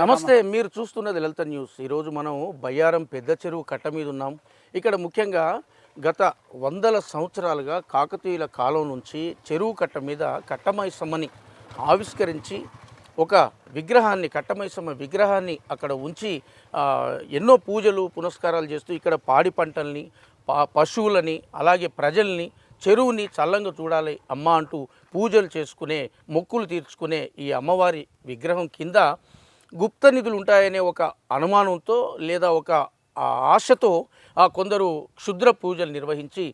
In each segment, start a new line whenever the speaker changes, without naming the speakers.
నమస్తే మీరు చూస్తున్నది లలిత న్యూస్. ఈరోజు మనం బయ్యారం పెద్ద చెరువు కట్ట మీద ఉన్నాం. ఇక్కడ ముఖ్యంగా గత వందల సంవత్సరాలుగా కాకతీయుల కాలం నుంచి చెరువు కట్ట మీద కట్టమైసమ్మని ఆవిష్కరించి ఒక విగ్రహాన్ని కట్టమైసమ్మ విగ్రహాన్ని అక్కడ ఉంచి ఎన్నో పూజలు పునస్కారాలు చేస్తూ ఇక్కడ పాడి పంటల్ని పశువులని అలాగే ప్రజల్ని చెరువుని చల్లంగా చూడాలి అమ్మ అంటూ పూజలు చేసుకునే మొక్కులు తీర్చుకునే ఈ అమ్మవారి విగ్రహం కింద గుప్త నిధులు ఉంటాయనే ఒక అనుమానంతో లేదా ఒక ఆశతో ఆ కొందరు క్షుద్ర పూజలు నిర్వహించి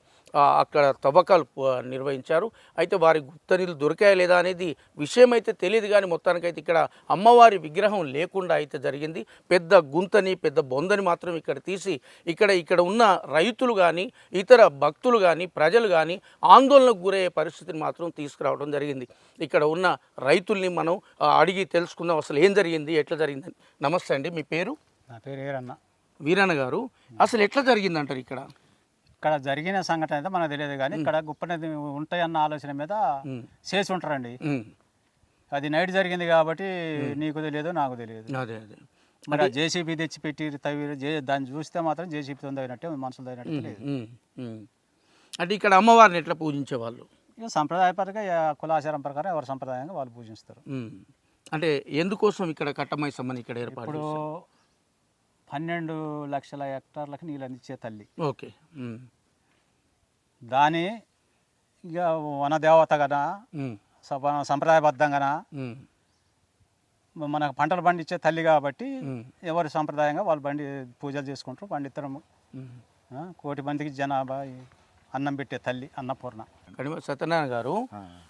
అక్కడ తవ్వకాలు నిర్వహించారు. అయితే వారి గుప్త నిధులు దొరికాయా లేదా అనేది విషయం అయితే తెలియదు కానీ మొత్తానికైతే ఇక్కడ అమ్మవారి విగ్రహం లేకుండా అయితే జరిగింది. పెద్ద గుంతని పెద్ద బొందని మాత్రం ఇక్కడ తీసి ఇక్కడ ఇక్కడ ఉన్న రైతులు కానీ ఇతర భక్తులు కానీ ప్రజలు కానీ ఆందోళనకు గురయ్యే పరిస్థితిని మాత్రం తీసుకురావడం జరిగింది. ఇక్కడ ఉన్న రైతుల్ని మనం అడిగి తెలుసుకుందాం అసలు ఏం జరిగింది ఎట్లా జరిగిందని. నమస్తే అండి మీ పేరు?
నా పేరు ఏరన్న
వీరన్న గారు. అసలు ఎట్లా జరిగిందంటారు ఇక్కడ?
ఇక్కడ జరిగిన సంఘటన అయితే మనకు తెలియదు కానీ ఇక్కడ గుప్పనది ఉంటాయన్న ఆలోచన మీద. చేసి ఉంటారండి. అది నైట్ జరిగింది కాబట్టి నీకు తెలియదు నాకు తెలియదు
అదే అదే
మరి జేసీబీ తెచ్చి పెట్టి తవ్వి దాన్ని చూస్తే మాత్రం జేసీబీతో తగినట్టే మనుషులు తగినట్టు
ఉమ్. అంటే ఇక్కడ అమ్మవారిని ఎట్లా పూజించేవాళ్ళు
ఇక సంప్రదాయపరంగా కులాచారం ప్రకారం ఎవరి సంప్రదాయంగా వాళ్ళు పూజిస్తారు.
అంటే ఎందుకోసం ఇక్కడ కట్టమైసమ్మని ఇక్కడ ఏర్పాటు?
పన్నెండు లక్షల హెక్టార్లకు నీళ్ళు అందించే తల్లి
ఓకే.
దాని ఇక వన దేవత కదా
ఉమ్.
సప- సంప్రదాయబద్ధంగా. మనకు పంటలు పండించే తల్లి కాబట్టి. ఎవరి సంప్రదాయంగా వాళ్ళు బండి పూజలు చేసుకుంటారు. ఆ, కోటి మందికి జనాభా అన్నం పెట్టే తల్లి అన్నపూర్ణ
కడిమ సత్యనారాయణ గారు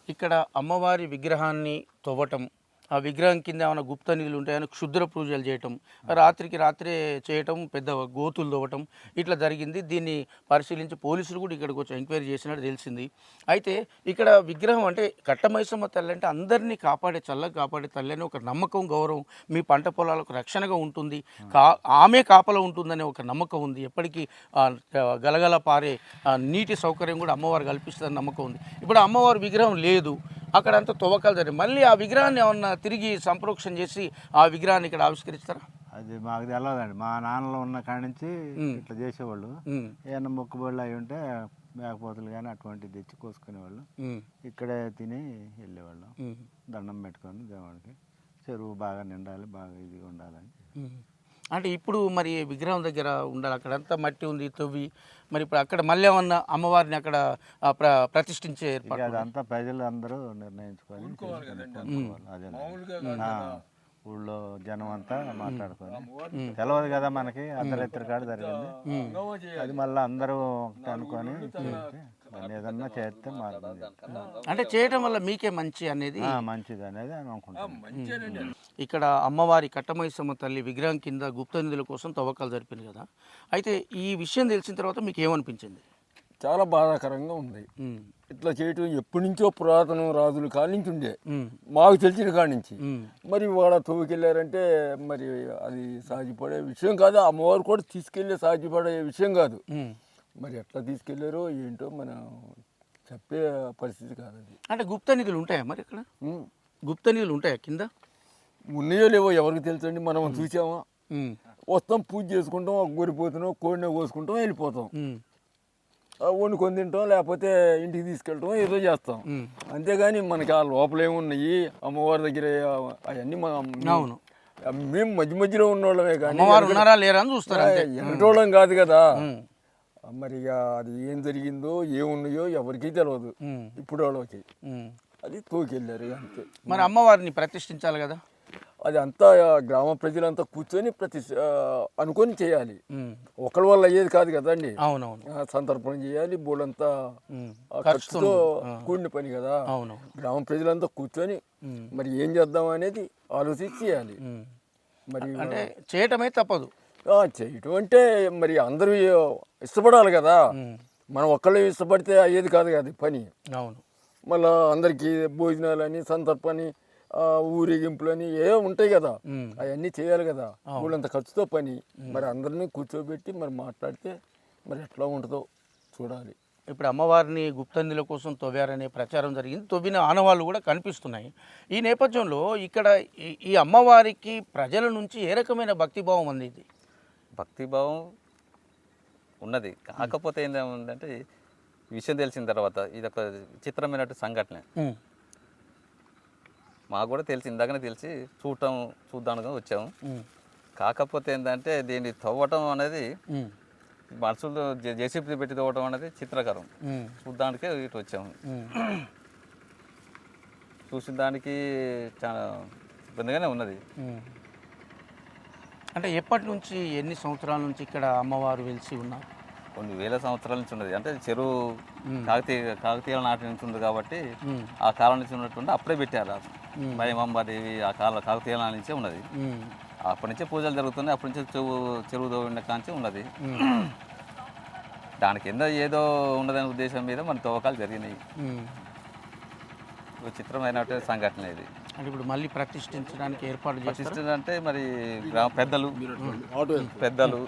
ఇక్కడ అమ్మవారి విగ్రహాన్ని తవ్వటం ఆ విగ్రహం కింద ఏమైనా గుప్త నిధులు ఉంటాయని క్షుద్ర పూజలు చేయటం రాత్రికి రాత్రే చేయటం పెద్ద గోతులు తవ్వటం ఇట్లా జరిగింది. దీన్ని పరిశీలించి పోలీసులు కూడా ఇక్కడికి వచ్చి ఎంక్వైరీ చేసినట్టు తెలిసింది. అయితే ఇక్కడ విగ్రహం అంటే కట్టమైసమ్మ తల్లి అంటే అందరినీ కాపాడే చల్లగా కాపాడే తల్లి అనే ఒక నమ్మకం గౌరవం మీ పంట పొలాలకు రక్షణగా ఉంటుంది. కా ఆమె కాపలో ఉంటుందనే ఒక నమ్మకం ఉంది. ఎప్పటికీ గలగల పారే నీటి సౌకర్యం కూడా అమ్మవారు కల్పిస్తుందని నమ్మకం ఉంది. ఇప్పుడు అమ్మవారి విగ్రహం లేదు. అక్కడ అంతా తవ్వకాలు జరిగింది మళ్ళీ ఆ విగ్రహాన్ని ఏమన్నా తిరిగి సంప్రోక్షణ చేసి ఆ విగ్రహాన్ని ఇక్కడ ఆవిష్కరిస్తారా?
అది మాకు తెలియదండి మా నాన్నలో ఉన్న కాడి నుంచి. ఇట్లా చేసేవాళ్ళు. ఏమన్నా మొక్కుబళ్ళు అయి ఉంటే మేకపోతులు కానీ అటువంటివి తెచ్చి కోసుకునేవాళ్ళు. ఇక్కడే తిని వెళ్ళేవాళ్ళం. దండం పెట్టుకొని దేవుడికి చెరువు బాగా నిండాలి బాగా ఇదిగా ఉండాలని.
అంటే ఇప్పుడు మరి విగ్రహం దగ్గర ఉండాలి. అక్కడ అంతా మట్టి ఉంది తవ్వి. మరి ఇప్పుడు అక్కడ మళ్ళీ ఏమన్నా అమ్మవారిని అక్కడ ప్ర ప్రతిష్ఠించే ఏర్పాటు
అదంతా ప్రజలు అందరూ నిర్ణయించుకొని ఊళ్ళో జనం అంతా మాట్లాడుకొని. తెలియదు కదా మనకి అర్ధరాత్రి కాడ జరిగింది. అది మళ్ళీ అందరూ అనుకొని ఏదన్నా చేస్తే.
అంటే చేయటం వల్ల మీకే మంచి అనేది
ఆ, మంచిది అనేది అనుకుంటాం
ఇక్కడ అమ్మవారి కట్టమైసమ్మ తల్లి విగ్రహం కింద గుప్త నిధుల కోసం తవ్వకాలు జరిపింది కదా. అయితే ఈ విషయం తెలిసిన తర్వాత మీకు ఏమనిపించింది?
చాలా బాధాకరంగా ఉంది. ఇట్లా చేయటం ఎప్పటి నుంచో పురాతన రాజుల కాడి నుంచి ఉండే. మాకు తెలిసిన కాడి నుంచి. మరి వాడ తవ్వుకెళ్ళారంటే మరి అది సాధ్యపడే విషయం కాదు. అమ్మవారు కూడా తీసుకెళ్ళే సాధ్యపడే విషయం కాదు. మరి ఎట్లా తీసుకెళ్ళారో ఏంటో మనం చెప్పే పరిస్థితి కాదు అది.
అంటే గుప్త నిధులు ఉంటాయా మరి ఇక్కడ. గుప్త నిధులు ఉంటాయా కింద?
ఉన్నాయో లేవో ఎవరికి తెలుసండి మనం చూసామా? వస్తాం పూజ చేసుకుంటాం ఒక గొరిపోతున్నాం కోడిని కోసుకుంటాం వెళ్ళిపోతాం. వండుకొని తింటాం లేకపోతే ఇంటికి తీసుకెళ్ళటం ఏదో చేస్తాం. అంతేగాని మనకి ఆ లోపల ఏమున్నాయి అమ్మవారి దగ్గర అవన్నీ
అవును.
మేము మధ్య మధ్యలో ఉన్నోళ్ళమే కానీ
ఉన్నారా లేరా అని చూస్తారు
ఎనటోళ్ళం కాదు కదా. మరి అది ఏం జరిగిందో ఏమున్నాయో ఎవరికీ తెలియదు ఇప్పుడు వాళ్ళకి. అది తోకెళ్ళారు అంతే.
మరి అమ్మవారిని ప్రతిష్ఠించాలి కదా?
అది అంతా గ్రామ ప్రజలంతా కూర్చొని ప్రతి అనుకొని చేయాలి. ఒకరి వల్ల అయ్యేది కాదు కదండి.
అవునవును.
సంతర్పణ చేయాలి ఆ
ఖర్చుతో
కూడిన పని కదా.
అవునవును.
గ్రామ ప్రజలంతా కూర్చొని మరి ఏం చేద్దాం అనేది ఆలోచించి చేయాలి. మరి
అంటే చేయటమే తప్పదు.
చేయటం అంటే మరి అందరూ ఇష్టపడాలి కదా. మనం ఒక్కళ్ళే ఇష్టపడితే అయ్యేది కాదు కదా పని.
అవును.
మళ్ళా అందరికీ భోజనాలని సంతర్పని ఊరేగింపులని ఏ ఉంటాయి కదా. అవన్నీ చేయాలి కదా. ఊళ్ళంత ఖర్చుతో పని. మరి అందరినీ కూర్చోబెట్టి మరి మాట్లాడితే మరి ఎట్లా ఉంటుందో చూడాలి.
ఇప్పుడు అమ్మవారిని గుప్తందుల కోసం తవ్వారనే ప్రచారం జరిగింది. తవ్విన ఆనవాళ్ళు కూడా కనిపిస్తున్నాయి. ఈ నేపథ్యంలో ఇక్కడ ఈ- ఈ అమ్మవారికి ప్రజల నుంచి ఏ రకమైన భక్తిభావం అందింది?
భక్తిభావం ఉన్నది. కాకపోతే ఏంటంటే విషయం తెలిసిన తర్వాత ఇది ఒక విచిత్రమైనట్టు సంఘటన మాకు కూడా తెలిసి ఇందాకనే తెలిసి చూడటం చూద్దానుగా వచ్చాము. కాకపోతే ఏంటంటే దీన్ని తవ్వటం అనేది మనుషులు జేసీపీ పెట్టి తవ్వటం అనేది చిత్రకరం. చూడ్డానికే ఇటు వచ్చాము. చూసిన దానికి చాలా ఇబ్బందిగానే ఉన్నది.
అంటే ఎప్పటి నుంచి ఎన్ని సంవత్సరాల నుంచి ఇక్కడ అమ్మవారు వెలిసి ఉన్నారు?
కొన్ని వేల సంవత్సరాల నుంచి ఉన్నది. అంటే చెరువు కాకతీయ కాకతీయుల నాటి నుంచి ఉంది కాబట్టి ఆ కాలం నుంచి ఉన్నటువంటి అప్పుడే పెట్టారు. భయమంబాదేవి ఆ కాల కాకతీయుల నుంచే ఉన్నది. అప్పటి నుంచే పూజలు జరుగుతున్నాయి. అప్పటి నుంచే చెరువు చెరువు దోవిన కాంచి ఉన్నది. దాని కింద ఏదో ఉన్నదనే ఉద్దేశం మీద మన తవ్వకాలు జరిగినాయి. విచిత్రమైనటువంటి సంఘటన ఇది.
అంటే ఇప్పుడు మళ్ళీ ప్రతిష్ఠించడానికి ఏర్పాటు చేస్తారు?
అంటే మరి గ్రామ పెద్దలు పెద్దలు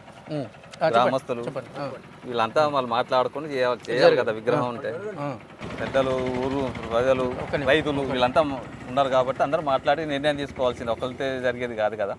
గ్రామస్తులు. వీళ్ళంతా వాళ్ళు మాట్లాడుకొని చేయ- చేయాలి కదా విగ్రహం ఉంటే. పెద్దలు ఊరు ప్రజలు రైతులు వీళ్ళంతా ఉన్నారు కాబట్టి అందరూ మాట్లాడి నిర్ణయం తీసుకోవాల్సింది. ఒకరితే జరిగేది కాదు కదా.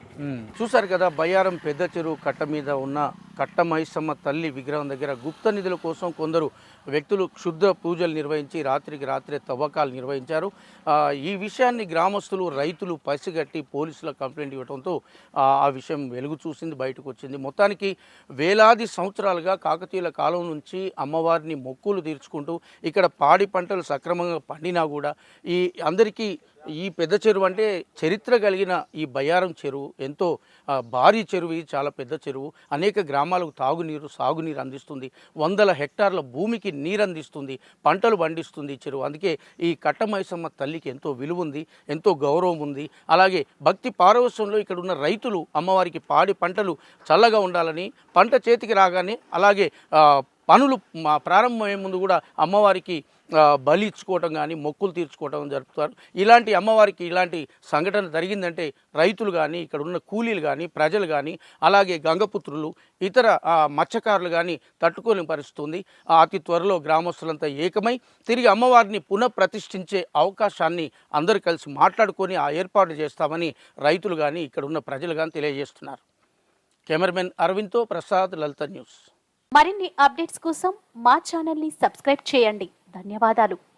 చూశారు కదా బయ్యారం పెద్ద చెరువు కట్ట మీద ఉన్న కట్ట మైసమ్మ తల్లి విగ్రహం దగ్గర గుప్త నిధుల కోసం కొందరు వ్యక్తులు క్షుద్ర పూజలు నిర్వహించి రాత్రికి రాత్రే తవ్వకాలు నిర్వహించారు. ఆ, ఈ విషయాన్ని గ్రామస్తులు రైతులు పసిగట్టి పోలీసులకు కంప్లైంట్ ఇవ్వడంతో ఆ ఆ విషయం వెలుగు చూసింది బయటకు వచ్చింది. మొత్తానికి వేలాది సంవత్సరాలుగా కాకతీయుల కాలం నుంచి అమ్మవారిని మొక్కులు తీర్చుకుంటూ ఇక్కడ పాడి పంటలు సక్రమంగా పండినా కూడా ఈ అందరికీ ఈ పెద్ద చెరువు అంటే చరిత్ర కలిగిన ఈ బయ్యారం చెరువు ఎంతో భారీ చెరువు ఇది చాలా పెద్ద చెరువు. అనేక గ్రామాలకు తాగునీరు సాగునీరు అందిస్తుంది. వందల హెక్టార్ల భూమికి నీరు అందిస్తుంది పంటలు పండిస్తుంది చెరువు. అందుకే ఈ కట్టమైసమ్మ తల్లికి ఎంతో విలువ ఉంది ఎంతో గౌరవం ఉంది. అలాగే భక్తి పారవస్యంలో ఇక్కడ ఉన్న రైతులు అమ్మవారికి పాడి పంటలు చల్లగా ఉండాలని పంట చేతికి రాగానే అలాగే పనులు మా ప్రారంభమయ్యే ముందు కూడా అమ్మవారికి బలి ఇచ్చుకోవటం కానీ మొక్కులు తీర్చుకోవటం జరుపుతారు. ఇలాంటి అమ్మవారికి ఇలాంటి సంఘటన జరిగిందంటే రైతులు కానీ ఇక్కడ ఉన్న కూలీలు కానీ ప్రజలు కానీ అలాగే గంగపుత్రులు ఇతర మత్స్యకారులు కానీ తట్టుకోలేని పరిస్థితుంది. అతి త్వరలో గ్రామస్తులంతా ఏకమై తిరిగి అమ్మవారిని పునఃప్రతిష్ఠించే అవకాశాన్ని అందరూ కలిసి మాట్లాడుకొని ఆ ఏర్పాటు చేస్తామని రైతులు కానీ ఇక్కడ ఉన్న ప్రజలు కానీ తెలియజేస్తున్నారు. కెమెరామెన్ అరవింద్తో ప్రసాద్ లలిత న్యూస్.
మరిన్ని అప్డేట్స్ కోసం మా ఛానల్ని సబ్స్క్రైబ్ చేయండి. ధన్యవాదాలు.